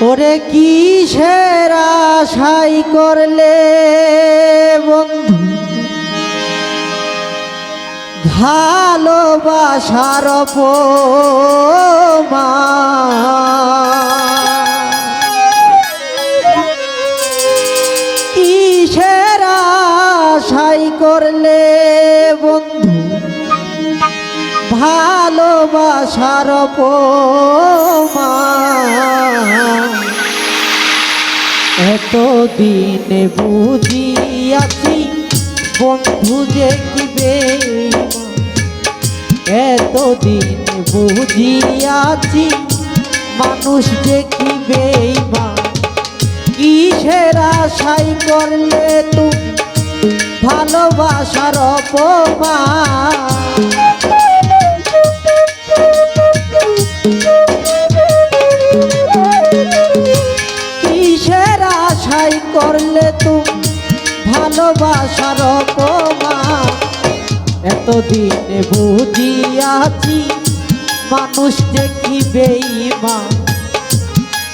ওরে কিসের সাই করলে বন্ধু? ভালোবাসার কিসের ভালোবাসার এতদিন বুঝিয়াছি, বন্ধু যে কি বেঈমান। এতদিন বুঝিয়াছি, মানুষ যে কি বেইমা কিসের আশাই করলে তুমি ভালোবাসার অপমান? এতদিনে বুঝিয়াছি মানুষ যে কি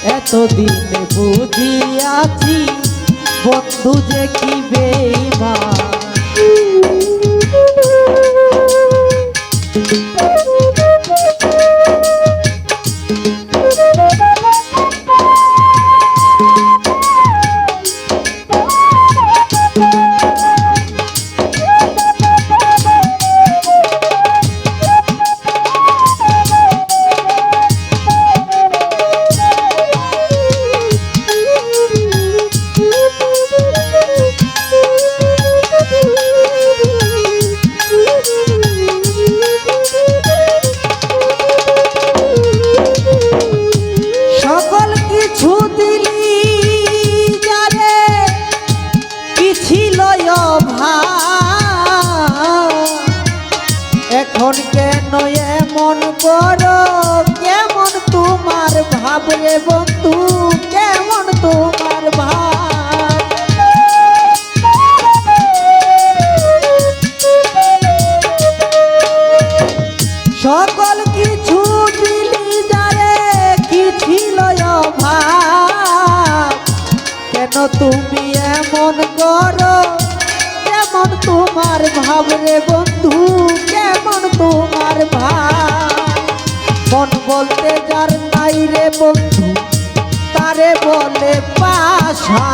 এতদিন বুঝিয়াছি বন্ধু যে কি বেইমান কেন তুমি এমন করো? কেমন তোমার ভাব রে বন্ধু? কেমন তোমার ভাব? মন বলতে যার নাই রে বন্ধু, তারে বলে পাশা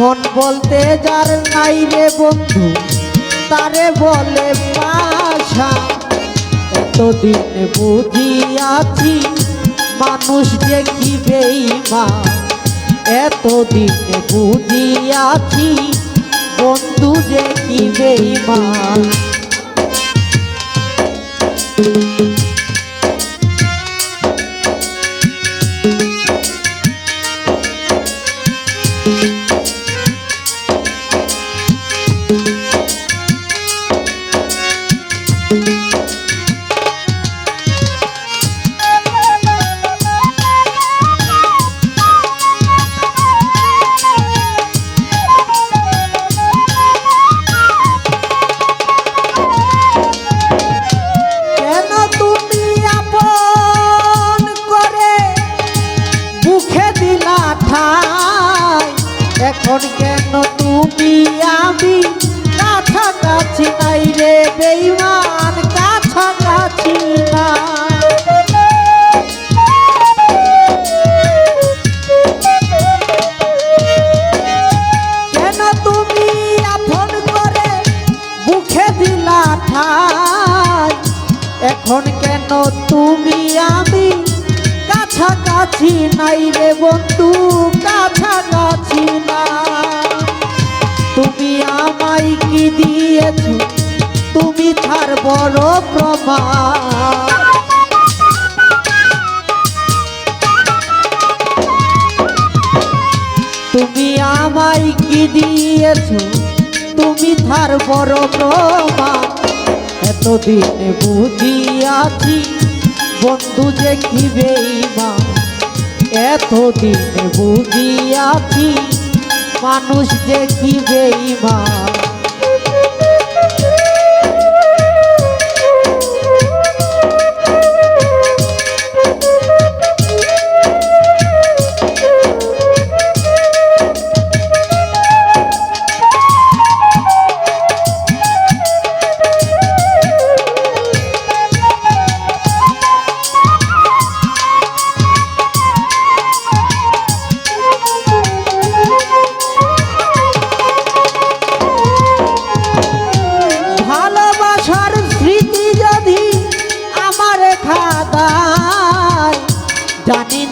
মন বলতে যার নাই রে বন্ধু, তারে বলে পাশা এতদিন বুঝিয়াছি মানুষ যে কি বেইমা এতদিন বুঝিয়াছি বন্ধু যে কি কাছাকাছি নাই রে বন্ধু, কাছাকাছি না তুমি আমায় কি দিয়েছ? তুমি তার বড় প্রমাণ। তুমি আমায় কি দিয়েছ? তুমি তার বড় প্রমাণ। এতদিনে বুঝিয়াছি, বন্ধু যে কি বেইমান এতদিনে বুঝিয়াছি মানুষ দেখিবে কি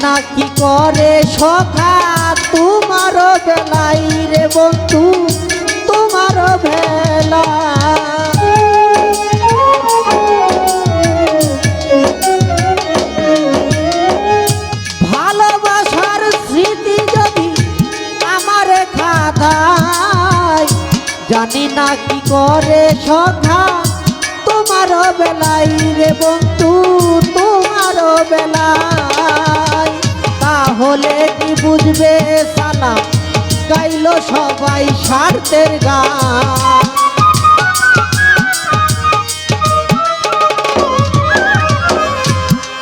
না কি করে সখা? তোমার বেলাই রে বন্ধু তোমার বেলা। ভালোবাসার স্মৃতি যদি আমারে খাদায় জানি না কি করে সখা? তোমার বেলাই রে বন্ধু তোমার বেলায় তাহলে কি বুঝবে সালা গাইল সবাই স্বার্থের গান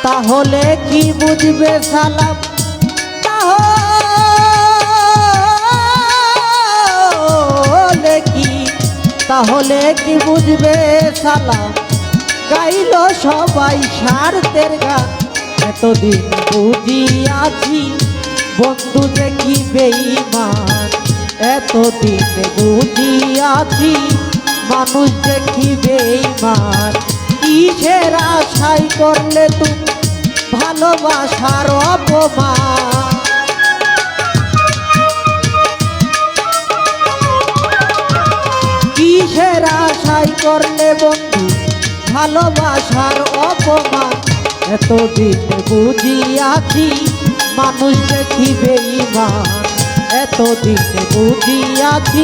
তাহলে কি বুঝবে সালাম? তাহলে কি? তাহলে কি বুঝবে সালাম? গাইল সবাই স্বার্থের গান এতদিন বুঝিয়াছি, বন্ধু কি বেইমান এতদিন বুঝিয়াছি, মানুষ কি বেইমান কিসের আশাই করলে তুমি ভালোবাসার অপমান? কিসের আশাই করলে বন্ধু ভালোবাসার অপমান? এতদিন বুঝিয়াছি, মানুষ দেখিবে ইমান। এতদিন বুঝিয়াছি,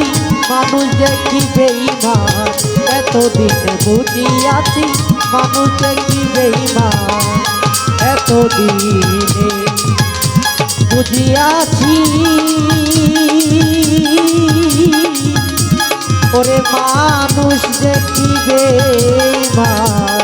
মানুষ দেখিবে ইমান। এতদিন বুঝিয়াছি, মানুষ দেখিবে ইমান। এতদিনে বুঝিয়াছি। ওরে মানুষ দেখিবে মা